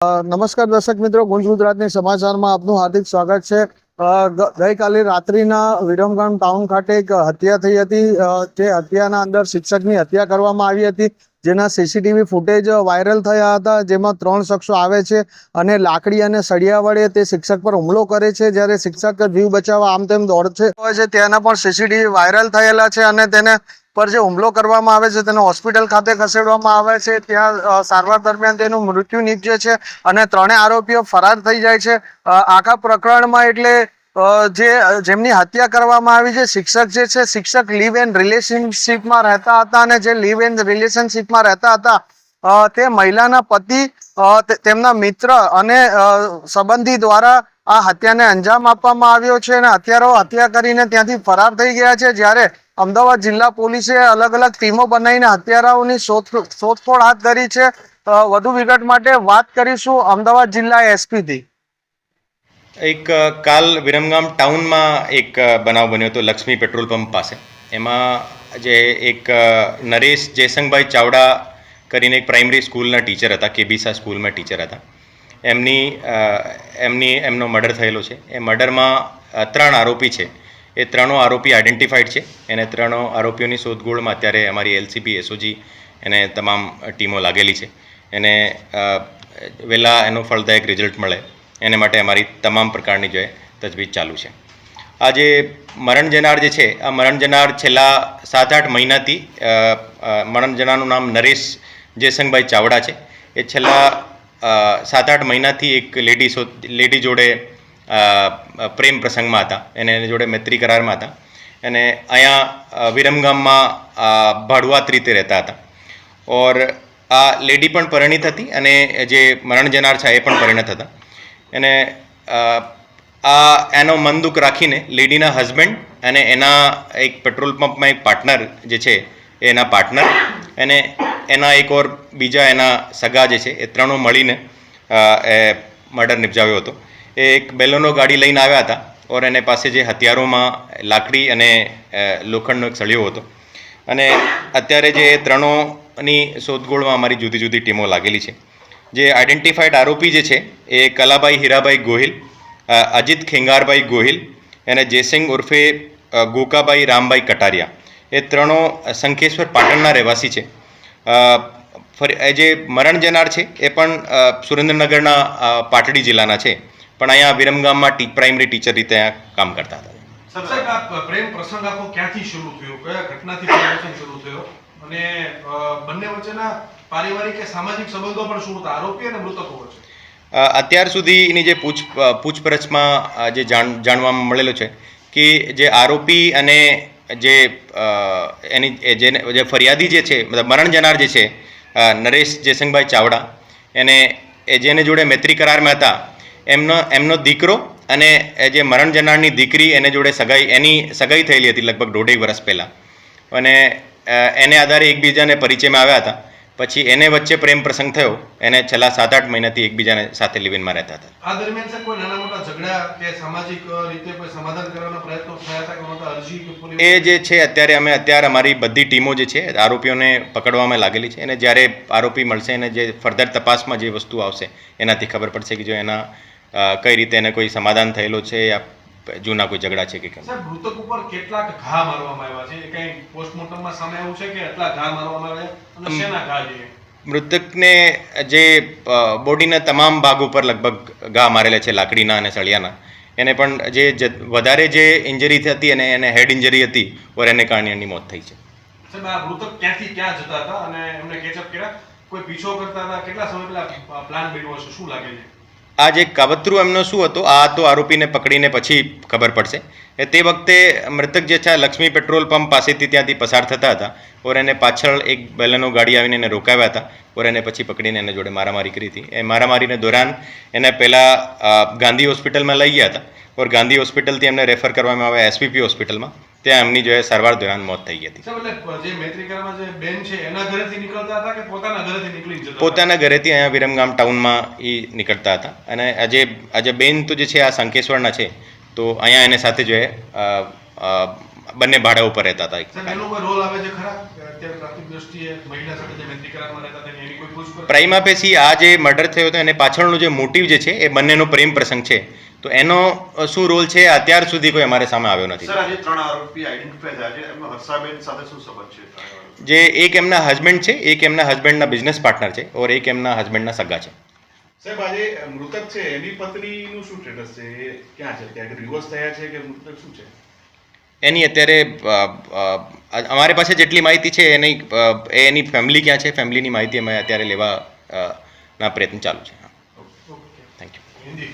નમસ્કાર દર્શક મિત્રો, ગુંજ ગુજરાતની સમાચારમાં આપનું હાર્દિક સ્વાગત છે. ગઈકાલે રાત્રિના વિરમગામ ટાઉન ખાતે એક હત્યા થઈ હતી. તે હત્યાના અંદર શિક્ષકની હત્યા કરવામાં આવી હતી. જેના સીસીટીવી ફૂટેજ વાયરલ થયા હતા. જેમાં ત્રણ શખ્સો આવે છે અને લાકડી અને સળિયા વડે તે શિક્ષક પર હુમલો કરે છે. જ્યારે શિક્ષક જીવ બચાવવા આમ તેમ હોય છે તેના પણ સીસીટીવી વાયરલ થયેલા છે અને તેને પર જે હુમલો કરવામાં આવે છે, તેને હોસ્પિટલ ખાતે ખસેડવામાં આવે છે. ત્યાં સારવાર દરમિયાન તેનું મૃત્યુ નીપજે છે અને ત્રણેય આરોપીઓ ફરાર થઈ જાય છે. આખા પ્રકરણમાં એટલે જે, જેમની હત્યા કરવામાં આવી છે, શિક્ષક જે છે, શિક્ષક લીવ એન્ડ રિલેશનશીપમાં રહેતા હતા અને જે લીવ એન્ડ રિલેશનશીપમાં રહેતા હતા તે મહિલાના પતિ તેમના મિત્ર અને સંબંધી દ્વારા આ હત્યાને અંજામ આપવામાં આવ્યો છે અને હત્યારો હત્યા કરીને ત્યાંથી ફરાર થઈ ગયા છે. જ્યારે અમદાવાદ જિલ્લા પોલીસે અલગ અલગ ટીમો બનાવીને હત્યારાઓની શોધ શોધખોળ હાથ ધરી છે. વધુ વિગત માટે વાત કરીશું અમદાવાદ જિલ્લા એસપીથી. એક કાલ વિરમગામ ટાઉનમાં એક બનાવ બન્યો હતો લક્ષ્મી પેટ્રોલ પંપ પાસે. એમાં જે એક નરેશ જયસંગભાઈ ચાવડા કરીને એક પ્રાઇમરી સ્કૂલના ટીચર હતા કેબીસા સ્કૂલમાં ટીચર હતા. એમની એમની, એમનો મર્ડર થયેલો છે. એ મર્ડરમાં ત્રણ આરોપી છે. એ ત્રણો આરોપી આઈડેન્ટિફાઈડ છે. એને ત્રણો આરોપીઓની શોધખોળમાં અત્યારે અમારી એલસીબી એસઓજી એને તમામ ટીમો લાગેલી છે. એને વહેલા એનું ફળદાયક રિઝલ્ટ મળે. એને માટે અમારી તમામ પ્રકારની જે તજવીજ ચાલુ છે. આ જે મરણ જનાર જે છે, આ મરણ જનાર છેલ્લા સાત આઠ મહિનાથી મરણ જનારનું નામ નરેશ જયસંગભાઈ ચાવડા છે. એ છેલ્લા સાત આઠ મહિનાથી એક લેડી લેડી જોડે પ્રેમ પ્રસંગમાં હતા. એને એની જોડે મૈત્રી કરારમાં હતા. અને અહીંયા વિરમગામમાં ભાડુઆત રીતે રહેતા હતા. ઓર આ લેડી પણ પરિણીત હતી અને જે મરણ જનાર છે, એ પણ પરિણત હતા. અને આ, એનો મન દુઃખ રાખીને લેડીના હસબન્ડ અને એના એક પેટ્રોલ પંપમાં એક પાર્ટનર જે છે એના પાર્ટનર અને એના એક ઓર બીજા એના સગા જે છે, એ ત્રણો મળીને એ મર્ડર નિપજાવ્યો હતો. એ એક બેલોનો ગાડી લઈને આવ્યા હતા ઓર એને પાસે જે હથિયારોમાં લાકડી અને લોખંડનો એક સળિયો હતો. અને અત્યારે જે ત્રણોની શોધખોળમાં અમારી જુદી જુદી ટીમો લાગેલી છે. જે આઈડેન્ટિફાઈડ આરોપી જે છે એ કલાભાઈ હીરાભાઈ ગોહિલ અજીત ખેંગારભાઈ ગોહિલ અને જયસિંગ ઉર્ફે ગોકાભાઈ રામભાઈ કટારિયા. એ ત્રણો શંખેશ્વર પાટણના રહેવાસી છે. ફરી જે મરણ જનાર છે એ પણ સુરેન્દ્રનગરના પાટડી જિલ્લાના છે. પણ અહીંયા વિરમગામમાં ટી પ્રાઇમરી ટીચર રીતે કામ કરતા હતા. સાહેબ આ પ્રેમ પ્રસંગ આખો ક્યાંથી શરૂ થયો? કયા ઘટનાથી પ્રસંગ શરૂ થયો? અને બંને વચ્ચેના પારિવારિક કે સામાજિક સંબંધો પણ શું હતા? આરોપી અને મૃતકો વચ્ચે? અત્યાર સુધીની જે પૂછ પૂછપરછમાં જે જાણ જાણવામાં મળેલું છે કે જે આરોપી અને જે એની જેને જે ફરિયાદી જે છે મતલબ મરણ જનાર જે છે નરેશ જયસંગભાઈ ચાવડા એને જેને જોડે મૈત્રી કરારમાં હતા એમનો એમનો દીકરો અને એ જે મરણ જનારની દીકરી એને જોડે સગાઈ એની સગાઈ થયેલી હતી લગભગ દોઢેક વર્ષ પહેલાં. અને એને આધારે એકબીજાને પરિચયમાં આવ્યા હતા. પછી એને વચ્ચે પ્રેમ પ્રસંગ થયો. એને છેલ્લા સાત આઠ મહિનાથી એકબીજાને સાથે લિવિનમાં રહેતા હતા. આ દરમિયાન સર કોઈ નાના મોટા ઝઘડા કે સામાજિક રીતે કોઈ સમાધાન કરવાનો પ્રયત્નો થયા હતા? કે મોટા અરજી કે એ જે છે અત્યારે અમે અત્યારે અમારી બધી ટીમો જે છે આરોપીઓને પકડવામાં લાગેલી છે. અને જ્યારે આરોપી મળશે અને જે ફર્ધર તપાસમાં જે વસ્તુ આવશે એનાથી ખબર પડશે કે જો એના કઈ રીતે એને કોઈ સમાધાન થયેલું છે યા જૂના કોઈ ઝઘડા છે કે કેમ? સાહેબ મૃતક ઉપર કેટલાક ઘા મારવામાં આવ્યા છે? એ કઈ પોસ્ટમોર્ટમમાં સામે આવ્યું છે કે એટલા ઘા મારવામાં આવ્યા અને શેના ઘા છે મૃતકને જે બોડીના તમામ ભાગ ઉપર લગભગ ઘા મારેલા છે લાકડીના અને સળિયાના. એને પણ જે વધારે જે ઇન્જરી હતી અને એને હેડ ઇન્જરી હતી ઓર એને કારણે એની મોત થઈ છે. સાહેબ આ મૃતક ક્યાંથી ક્યાં જતા હતા? અને એમને કેચઅપ કર્યા? કોઈ પીછો કરતા હતા? કેટલા સમય પહેલા પ્લાન બન્યો હશે? શું લાગે છે? આ જે કાવતરું એમનો શું હતો? આ તો આરોપીને પકડીને પછી ખબર પડશે. એ તે વખતે મૃતક જે છે, લક્ષ્મી પેટ્રોલ પંપ પાસેથી ત્યાંથી પસાર થતા હતા ઓર એને પાછળ એક બેલનો ગાડી આવીને એને રોકાવ્યા હતા. ઓર એને પછી પકડીને એને જોડે મારામારી કરી હતી. એ મારામારીને દોરાન એને પહેલાં ગાંધી હોસ્પિટલમાં લઈ ગયા હતા. ઓર ગાંધી હોસ્પિટલથી એમને રેફર કરવામાં આવ્યા એસપીપી હોસ્પિટલમાં. ત્યાં એમની જો સારવાર દોરાન મોત થઈ ગઈ હતી. પોતાના ઘરેથી અહીંયા વિરમગામ ટાઉનમાં એ નીકળતા હતા. અને આજે આજે બેન તો જે છે આ શંકેશ્વરના છે તો અહીંયા એને સાથે જો બંને ભાડા ઉપર રહેતા હતા પ્રાઇમા પેસી આ જે મર્ડર થયો હતો એને પાછળનો જે મોટિવ જે છે એ બંનેનો પ્રેમ પ્રસંગ છે. તો એનો શું રોલ છે અત્યાર સુધી કોઈ અમારે સામે આવ્યો નથી. સર આજે ત્રણ આરોપી આઈડેન્ટિફાઈ થયા છે. એમાં હર્ષાબેન સાથે શું સંબંધ છે? ત્રણેય આરોપી? જે એક એમના હસબન્ડ છે એક એમના હસબન્ડના બિઝનેસ પાર્ટનર છે ઓર એક એમના હસબન્ડના સગા છે. સાહેબ આજે મૃતક છે એની પત્નીનું શું સ્ટેટસ છે? ક્યાં છે? ત્યાં રિવર્સ થયા છે કે મૃતક શું છે? એની અત્યારે અમારી પાસે જેટલી માહિતી છે એની એની ફેમિલી ક્યાં છે ફેમિલીની માહિતી અમે અત્યારે લેવા ના પ્રયત્ન ચાલુ છે. ઓકે. Thank you